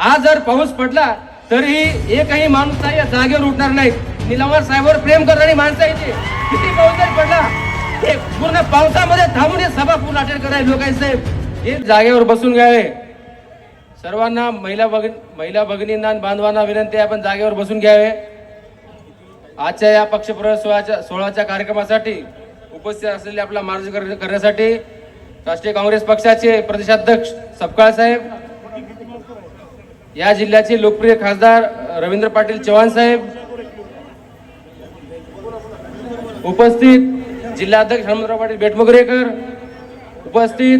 आज जर पाऊस पडला तरीही एकही माणूस नाही या जागेवर उठणार नाही निलावार साहेबवर प्रेम करणारी माणसं येते किती पाऊस जरी पडला ते पूर्ण पावसामध्ये थांबून हे सभा पूर्ण अटेंड करायला लोक साहेब. हे जागेवर बसून घ्यावे सर्वांना महिला भग महिला भगिनींना आणि बांधवांना विनंती आहे आपण जागेवर बसून घ्यावे. आजच्या या पक्षप्रवेश सोहळ्याच्या सोहळ्याच्या कार्यक्रमासाठी उपस्थित असलेले आपला मार्गदर्शन करण्यासाठी राष्ट्रीय काँग्रेस पक्षाचे प्रदेशाध्यक्ष सपकाळ साहेब या जिल्ह्याचे लोकप्रिय खासदार रवींद्र पाटील चव्हाण साहेब उपस्थित जिल्हाध्यक्ष हनुमंतराव पाटील बेटमुगरेकर उपस्थित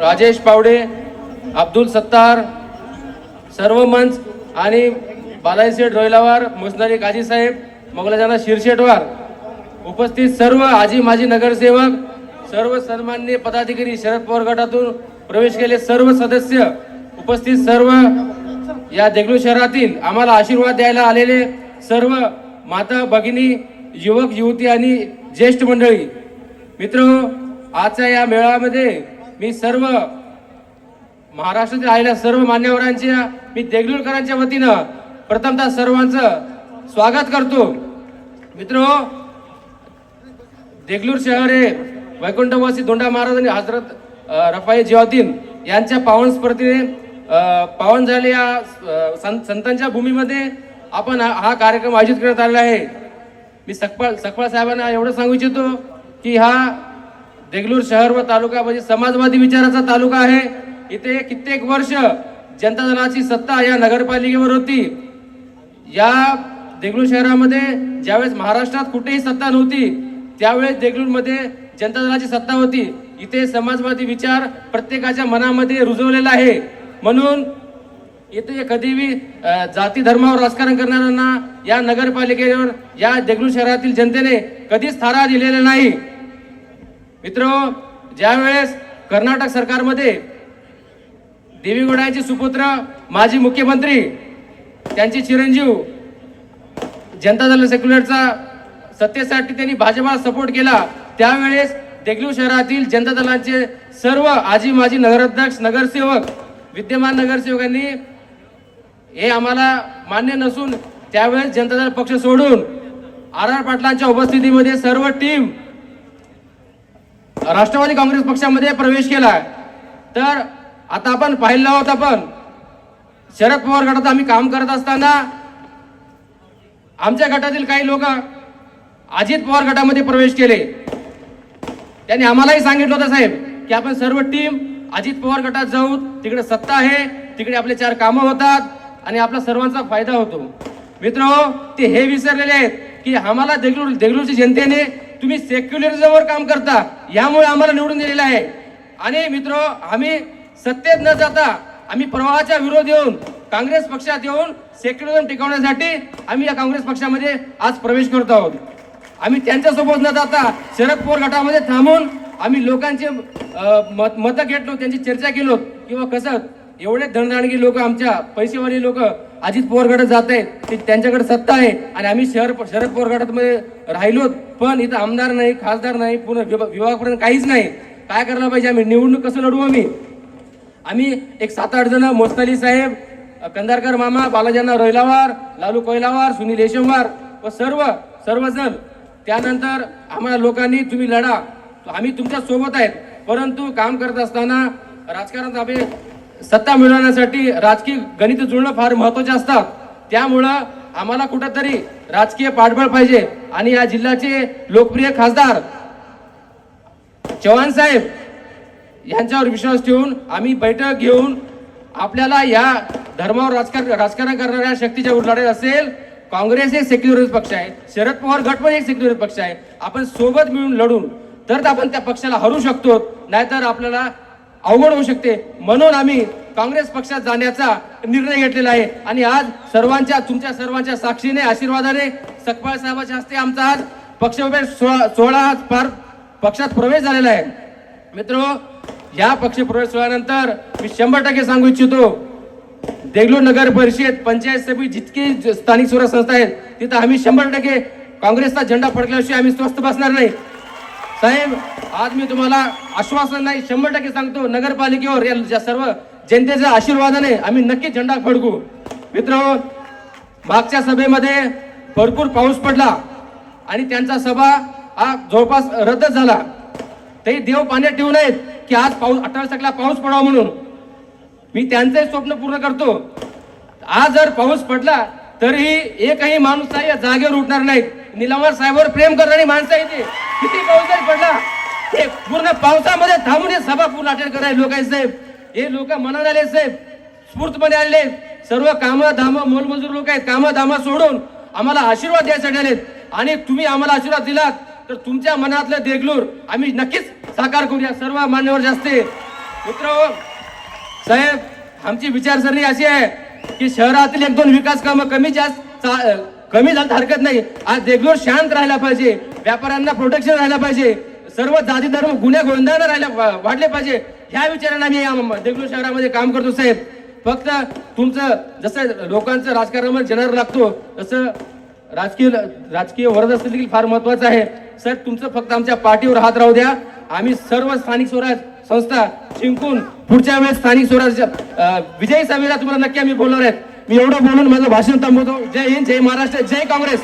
राजेश पावडे अब्दुल सत्तार सर्व मंच आणि बालाजी रोहिलावार रोयलावार मुसनारी काजी साहेब मोगलाजाना शिरशेटवार उपस्थित सर्व आजी माजी नगरसेवक सर्व सन्मान्य पदाधिकारी शरद पवार गटातून प्रवेश केले सर्व सदस्य उपस्थित सर्व या देगलूर शहरातील आम्हाला आशीर्वाद द्यायला आलेले सर्व माता भगिनी युवक युवती आणि ज्येष्ठ मंडळी. मित्र आजच्या या मेळाव्यामध्ये मी सर्व महाराष्ट्रातील आलेल्या सर्व मान्यवरांच्या मी देगलूरकरांच्या वतीनं प्रथमतः सर्वांचं स्वागत करतो. मित्र देगलूर शहर हे वैकुंठवासी धोंडा महाराज आणि हजरत रफाई जियाउद्दीन यांच्या पावन स्पर्धेने पावन झालेल्या या संत- संतांच्या भूमीमध्ये आपण हा हा कार्यक्रम आयोजित करण्यात आलेला आहे. मी सकपाळ सकपाळ साहेबांना एवढं सांगू इच्छितो की हा देगलूर शहर व तालुका म्हणजे समाजवादी विचाराचा तालुका आहे. इथे कित्येक वर्ष जनता दलाची सत्ता या नगरपालिकेवर होती. या देगलूर शहरामध्ये ज्यावेळेस महाराष्ट्रात कुठेही सत्ता नव्हती त्यावेळेस देगलूरमध्ये जनता दलाची सत्ता होती. इथे समाजवादी विचार प्रत्येकाच्या मनामध्ये रुजवलेला आहे. म्हणून इथे कधीही जाती धर्मावर राजकारण करणाऱ्यांना या नगरपालिकेवर या देगलूर शहरातील जनतेने कधीच थारा दिलेला नाही. मित्र ज्यावेळेस कर्नाटक सरकारमध्ये देवीगौडाचे सुपुत्र माजी मुख्यमंत्री त्यांचे चिरंजीव जनता दल सेक्युलरचा सत्तेसाठी त्यांनी भाजपा सपोर्ट केला त्यावेळेस देगलूर शहरातील जनता दलाचे सर्व आजी माजी नगराध्यक्ष नगरसेवक विद्यमान नगरसेवकांनी हे आम्हाला मान्य नसून त्यावेळेस जनता दल पक्ष सोडून आर आर पाटलांच्या उपस्थितीमध्ये सर्व टीम राष्ट्रवादी काँग्रेस पक्षामध्ये प्रवेश केला. तर आता आपण पाहिलं आहोत आपण शरद पवार गटात आम्ही काम करत असताना आमच्या गटातील काही लोक अजित पवार गटामध्ये प्रवेश केले. त्यांनी आम्हालाही सांगितलं होतं साहेब की आपण सर्व टीम अजित पवार गटात जाऊ तिकडे सत्ता आहे तिकडे आपले चार कामं होतात आणि आपला सर्वांचा फायदा होतो. मित्र ते हे विसरलेले आहेत की आम्हाला देगलूर देगलूरच्या जनतेने तुम्ही सेक्युलरिझमवर काम करता यामुळे आम्हाला निवडून दिलेलं आहे. आणि मित्र आम्ही सत्तेत न जाता आम्ही प्रवाहाच्या विरोध येऊन काँग्रेस पक्षात येऊन सेक्युलरिझम टिकवण्यासाठी आम्ही या काँग्रेस पक्षामध्ये आज प्रवेश करत आहोत. आम्ही त्यांच्यासोबत न जाता शरद पवार गटामध्ये थांबून आम्ही लोकांचे मत मतं घेतलो त्यांची चर्चा केलो. किंवा कसं एवढे धनदाणगी लोक आमच्या पैसेवाली लोक अजित पवार गटात जात आहेत ते त्यांच्याकडे सत्ता आहे. आणि आम्ही शहर शरद पवार गटामध्ये राहिलो पण इथं आमदार नाही खासदार नाही पूर्ण विभा- विभागापर्यंत काहीच नाही. काय करायला पाहिजे आम्ही? निवडणूक कसं लढवू आम्ही? आम्ही एक सात आठ जण मोस्ताली साहेब कंदारकर मामा बालाजांना रोहिलावार लालू कोयलावार सुनील यशमवार व सर्व सर्वजण त्यानंतर आम्हाला लोकांनी तुम्ही लढा. आम्ही तुमच्यासोबत आहेत. परंतु काम करत असताना राजकारणात आम्ही सत्ता मिळवण्यासाठी राजकीय गणित जुळणं फार महत्त्वाचे असतात. त्यामुळं आम्हाला कुठंतरी राजकीय पाठबळ पाहिजे. आणि या जिल्ह्याचे लोकप्रिय खासदार चव्हाण साहेब यांच्यावर विश्वास ठेवून आम्ही बैठक घेऊन आपल्याला या धर्मावर राजकारण राजकारण करणाऱ्या शक्तीच्या लढाई असेल काँग्रेस हे सेक्युलरिस्ट पक्ष आहे शरद पवार गट पण एक सेक्युलरिस्ट पक्ष आहे. आपण सोबत मिळून लढून तर आपण त्या पक्षाला हरू शकतो नाहीतर आपल्याला अवघड होऊ शकते. म्हणून आम्ही काँग्रेस पक्षात जाण्याचा निर्णय घेतलेला आहे. आणि आज सर्वांच्या तुमच्या सर्वांच्या साक्षीने आशीर्वादाने सकपाळ साहेबाच्या हस्ते आमचा आज पक्षप्रवेश सोहळा सोहळा आज पार पक्षात प्रवेश झालेला आहे. मित्र या पक्ष प्रवेश सोहळ्यानंतर मी शंभर टक्के सांगू इच्छितो देगलूर नगर परिषद पंचायत समिती जितकी ज- स्थानिक स्वराज संस्था आहेत तिथं आम्ही शंभर टक्के काँग्रेसचा झेंडा फडकल्याशिवाय आम्ही स्वस्थ बसणार नाही. साहेब आज मी तुम्हाला आश्वासन नाही शंभर टक्के सांगतो नगरपालिकेवर या ज्या सर्व जनतेच्या आशीर्वादाने आम्ही नक्की झेंडा फडकू. मित्र मागच्या सभेमध्ये भरपूर पाऊस पडला आणि त्यांचा सभा हा जवळपास रद्द झाला. ते देव पाण्यात ठेवू नयेत की आज पाऊस अठ्ठावीस तारखेला पाऊस पडावा म्हणून. मी त्यांचंही स्वप्न पूर्ण करतो. आज जर पाऊस पडला तरीही एकही माणूस नाही या जागेवर उठणार नाहीत. निलंबर साहेबांवर प्रेम करणारी माणसं आहे किती पाऊस जरी पडला ते पूर्ण पावसामध्ये थांबून हे सभा पूर्ण अटेंड करायला लोक आहेत साहेब. हे लोक मनात आले साहेब. स्फूर्तपणे आले सर्व कामं धामं मोलमजूर लोक आहेत. कामं धामं सोडून आम्हाला आशीर्वाद द्यायसाठी आलेत. आणि तुम्ही आम्हाला आशीर्वाद दिलात तर तुमच्या मनातलं देगलूर आम्ही नक्कीच साकार करूया सर्व मान्यवर जास्ते मित्र साहेब आमची विचारसरणी अशी आहे की शहरातील एक दोन विकास कामं कमी जास्त चा- कमी झालं हरकत नाही. आज देगलूर शांत राहायला पाहिजे व्यापाऱ्यांना प्रोटेक्शन राहायला पाहिजे सर्व जाती धर्म गुन्हे गोंधळानं राहायला वाढले पाहिजे. ह्या विचारानं आम्ही या देगलूर शहरामध्ये काम करतो साहेब. फक्त तुमचं जसं लोकांचं राजकारणामध्ये जनर लागतो तसं राजकीय राजकीय वरद असणं देखील फार महत्वाचं आहे. सर तुमचं फक्त आमच्या पाठीवर हात राहू द्या. आम्ही सर्व स्थानिक स्वराज संस्था जिंकून पुढच्या वेळेस स्थानिक स्वराज्य विजयी सभेला तुम्हाला नक्की आम्ही बोलणार आहेत. मी एवढं बोलून माझं भाषण थांबवतो. जय हिंद जय महाराष्ट्र जय काँग्रेस.